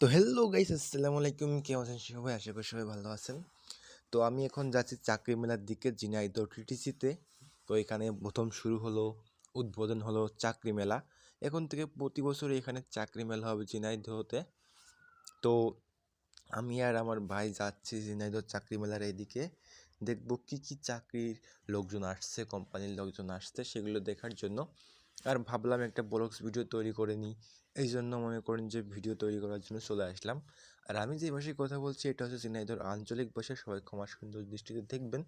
তো hello guys আসসালামু আলাইকুম। কেমন আছেন সবাই? আশা করি সবাই ভালো আছেন। তো আমি এখন যাচ্ছি চাকরি মেলার দিকে ঝিনাইদহ টিটিসিতে তো। এখানে প্রথম শুরু হলো, উদ্বোধন হলো চাকরি মেলা। এখন থেকে প্রতি বছর এখানে চাকরি মেলা হবে ঝিনাইদহতে। তো আমি আর আমার ভাই যাচ্ছি ঝিনাইদহ চাকরি মেলার এইদিকে দেখব কি কি চাকরির লোকজন আসছে কোম্পানির লোকজন আসছে, সেগুলো দেখার জন্য। আর ভাবলাম একটা ব্লগস ভিডিও তৈরি করে নিই। এই জন্য মনে করেন যে ভিডিও তৈরি করার জন্য চলে আসলাম। আর আমি যে ভাষায় কথা বলছি, এটা হচ্ছে ঝিনাইদহর আঞ্চলিক ভাষা সবাই ক্ষমা সুন্দর দৃষ্টিতে দেখবেন।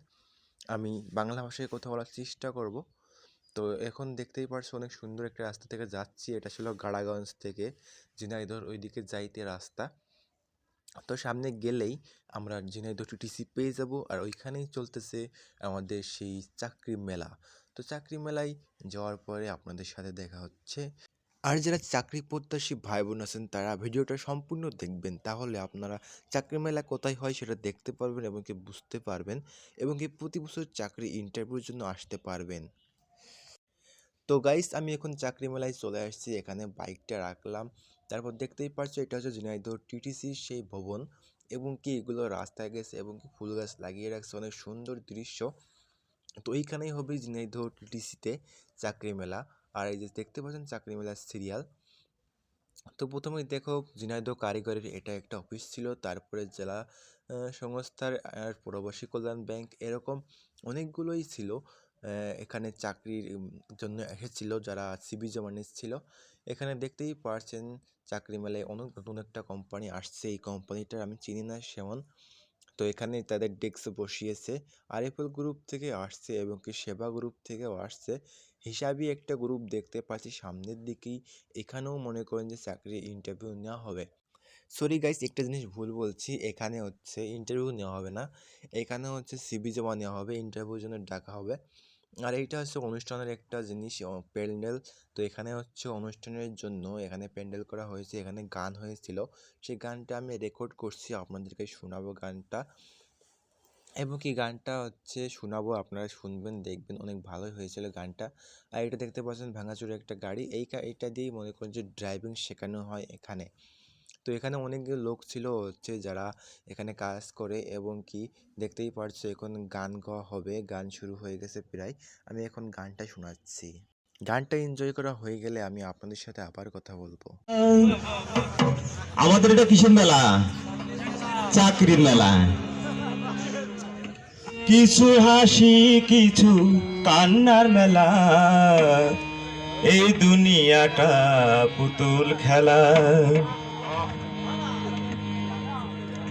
আমি বাংলা ভাষায় কথা বলার চেষ্টা করব। তো এখন দেখতেই পারছ অনেক সুন্দর একটা রাস্তা থেকে যাচ্ছি। এটা ছিল গাড়াগঞ্জ থেকে ঝিনাইদহর ওইদিকে যাইতে রাস্তা। তো সামনে গেলেই আমরা ঝিনাইদহ টিটিসি পেয়ে যাব। আর ওইখানেই চলতেছে আমাদের সেই চাকরি মেলা। তো চাকরি মেলায় যাওয়ার পরে আপনাদের সাথে দেখা হচ্ছে। আর যারা চাকরি প্রত্যাশী ভাই বোন আছেন, তারা ভিডিওটা সম্পূর্ণ দেখবেন। তাহলে আপনারা চাকরি মেলা কোথায় হয় সেটা দেখতে পারবেন এবং কি বুঝতে পারবেন এবং কি প্রতি বছর চাকরি ইন্টারভিউর জন্য আসতে পারবেন। তো গাইস আমি এখন চাকরি মেলায় চলে আসছি। এখানে বাইকটা রাখলাম। তারপর দেখতেই পারছ এটা হচ্ছে ঝিনাইদহ টিটিসির সেই ভবন এবং কি এগুলো রাস্তায় গেছে এবং কি ফুল গাছ লাগিয়ে রাখছে। অনেক সুন্দর দৃশ্য। তো এইখানেই হবে ঝিনাইদহ টিটিসিতে চাকরি মেলা। আর এই যে দেখতে পাচ্ছেন চাকরি মেলার সিরিয়াল তো প্রথমেই দেখো ঝিনাইদহ কারিগরের এটা একটা অফিস ছিল। তারপরে জেলা সংস্থার আর প্রবাসী কল্যাণ ব্যাংক এরকম অনেকগুলোই ছিল। এখানে চাকরির জন্য এসেছিল যারা সিবি জমা নিচ্ছিল এখানে দেখতেই পারছেন চাকরি মেলায় অনেক নতুন একটা কোম্পানি আসছে। এই কোম্পানিটার আমি চিনি না সেমন। তো এখানে তাদের ডেস্ক বসিয়েছে। আরিফুল গ্রুপ থেকে আসছে এবং কি সেবা গ্রুপ থেকেও আসছে। হিসাবই একটা গ্রুপ দেখতে পাচ্ছি সামনের দিকেই। এখানেও মনে করেন যে চাকরি ইন্টারভিউ নেওয়া হবে। সরি গাইস একটা জিনিস ভুল বলছি। এখানে হচ্ছে ইন্টারভিউ নেওয়া হবে না। এখানে হচ্ছে সিবি জমা নেওয়া হবে। ইন্টারভিউর জন্য ডাকা হবে। আর এইটা হচ্ছে অনুষ্ঠানের একটা জিনিস প্যান্ডেল। তো এখানে হচ্ছে অনুষ্ঠানের জন্য এখানে প্যান্ডেল করা হয়েছে, এখানে গান হয়েছিল। সেই গানটা আমি রেকর্ড করছি, আপনাদেরকে শোনাবো গানটা। এবং কি গানটা হচ্ছে শোনাবো, আপনারা শুনবেন, দেখবেন, অনেক ভালোই হয়েছিল গানটা। আর এটা দেখতে পাচ্ছেন ভাঙাচুরে একটা গাড়ি। এই এটা দিয়েই মনে করেন যে ড্রাইভিং শেখানো হয় এখানে। তো এখানে অনেকগুলো লোক ছিল হচ্ছে যারা এখানে কাজ করে এবং কি দেখতেই পারছ এখন গান গাওয়া হবে, গান শুরু হয়ে গেছে প্রায়। আমি এখন গানটা শোনাচ্ছি। গানটা এনজয় করা হয়ে গেলে আমি আপনাদের সাথে আবার কথা বলব। আমাদের এটা কিসের মেলা? চাকরির মেলা। কিছু হাসি, কিছু কান্নার মেলা। এই দুনিয়াটা পুতুল খেলা।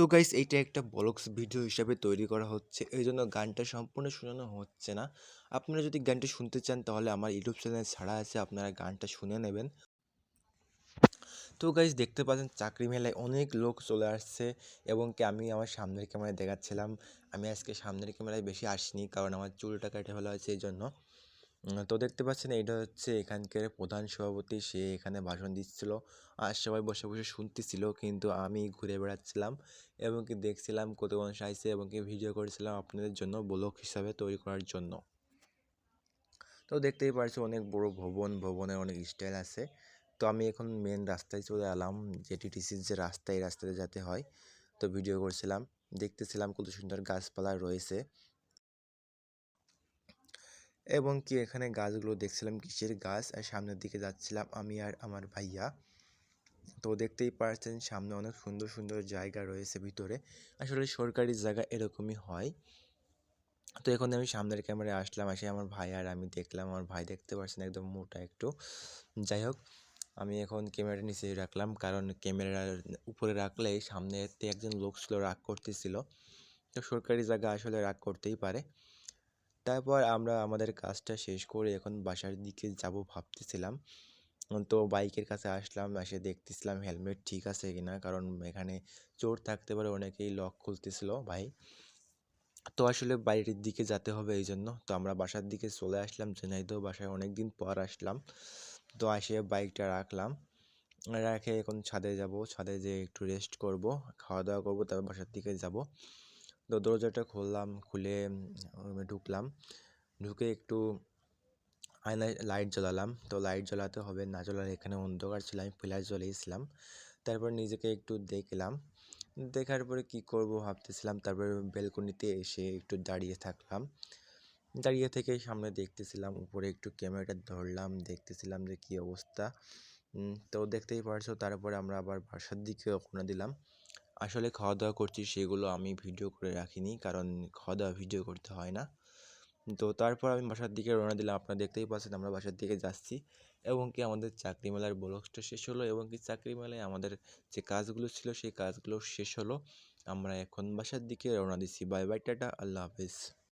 তো গাইস এইটা একটা ব্লগস ভিডিও হিসাবে তৈরি করা হচ্ছে। এই জন্য গানটা সম্পূর্ণ শোনানো হচ্ছে না। আপনারা যদি গানটা শুনতে চান, তাহলে আমার ইউটিউব চ্যানেল ছাড়া আছে, আপনারা গানটা শুনে নেবেন। তো গাইস দেখতে পাচ্ছেন চাকরি মেলায় অনেক লোক চলে আসছে এবং কি আমি আমার সামনের ক্যামেরায় দেখাচ্ছিলাম। আমি আজকে সামনের ক্যামেরায় বেশি আসিনি, কারণ আমার চুলটা কেটে ফেলা হয়েছে এই জন্য তো দেখতে পাচ্ছেন এটা হচ্ছে এখানকার প্রধান সভাপতি। সে এখানে ভাষণ দিচ্ছিল আর সবাই বসে বসে শুনতেছিল। কিন্তু আমি ঘুরে বেড়াচ্ছিলাম এবং কি দেখছিলাম কত মানুষ আইছে এবং কি ভিডিও করেছিলাম আপনাদের জন্য ব্লগ হিসাবে তৈরি করার জন্য। তো দেখতেই পারছ অনেক বড় ভবন, ভবনের অনেক স্টাইল আছে। তো আমি এখন মেন রাস্তায় চলে এলাম, যে টিটিসির যে রাস্তা, এই রাস্তাতে যেতে হয়। তো ভিডিও করছিলাম, দেখতেছিলাম কত সুন্দর গাছপালা রয়েছে। এবং কি এখানে গাছগুলো দেখছিলাম, কিসের গাছ? আর সামনের দিকে যাচ্ছিলাম আমি আর আমার ভাইয়া। তো দেখতেই পারছেন, সামনে অনেক সুন্দর সুন্দর জায়গা রয়েছে ভিতরে। আসলে সরকারি জায়গা এরকমই হয়। তো এখন আমি সামনের ক্যামেরায় আসলাম, আসে আমার ভাই আর আমি দেখলাম। আমার ভাই দেখতে পাচ্ছেন একদম মোটা একটু। যাই হোক, আমি এখন ক্যামেরা নিচে রাখলাম, কারণ ক্যামেরার উপরে রাখলে সামনেতে একজন লোক ছিল, রাগ করতেছিল। তো সরকারি জায়গা আসলে রাগ করতেই পারে। তারপর আমরা আমাদের কাজটা শেষ করে এখন বাসার দিকে যাব ভাবতেছিলাম। তো বাইকের কাছে আসলাম, এসে দেখতেছিলাম হেলমেট ঠিক আছে কিনা, কারণ এখানে চোর থাকতে পারে, অনেকেই লক খুলতেছিল ভাই। তো আসলে বাইরের দিকে যেতে হবে এই জন্য। তো আমরা বাসার দিকে চলে আসলাম, ঝিনাইদহ বাসায় অনেক দিন পর আসলাম। তো আসে বাইকটা রাখলাম। রেখে এখন ছাদে যাব, ছাদে যেয়ে একটু রেস্ট করব খাওয়া দাওয়া করব, তারপর বাসার দিকে যাব। তো দরজাটা খুললাম, খুলে রুমে ঢুকলাম। ঢুকে একটু আয়নায় লাইট জ্বালালাম। তো লাইট জ্বালাতে হবে, না জ্বালালে এখানে অন্ধকার ছিল, আমি ফ্ল্যাশ জ্বালিয়েছিলাম তারপর নিজেকে একটু দেখলাম। দেখার পরে কি করব ভাবতেছিলাম, তারপর বেলকনিতে এসে একটু দাঁড়িয়ে থাকলাম। দাঁড়িয়ে থেকে সামনে দেখতেছিলাম, উপরে একটু ক্যামেরাটা ধরলাম, দেখতেছিলাম যে কী অবস্থা। তো দেখতেই পারছ, তারপরে আমরা আবার বাসার দিকে রওনা দিলাম। আসলে খাওয়া দাওয়া করছি সেগুলো আমি ভিডিও করে রাখিনি কারণ খাওয়া দাওয়া ভিডিও করতে হয় না। তো তারপর আমি বাসার দিকে রওনা দিলাম। আপনারা দেখতেই পাচ্ছেন আমরা বাসার দিকে যাচ্ছি এবং কি আমাদের চাকরি মেলার ব্লগসটা শেষ হলো এবং কি চাকরি মেলায় আমাদের যে কাজগুলো ছিল সেই কাজগুলো শেষ হলো। আমরা এখন বাসার দিকে রওনা দিচ্ছি। বাই বাই টাটা, আল্লাহ হাফেজ।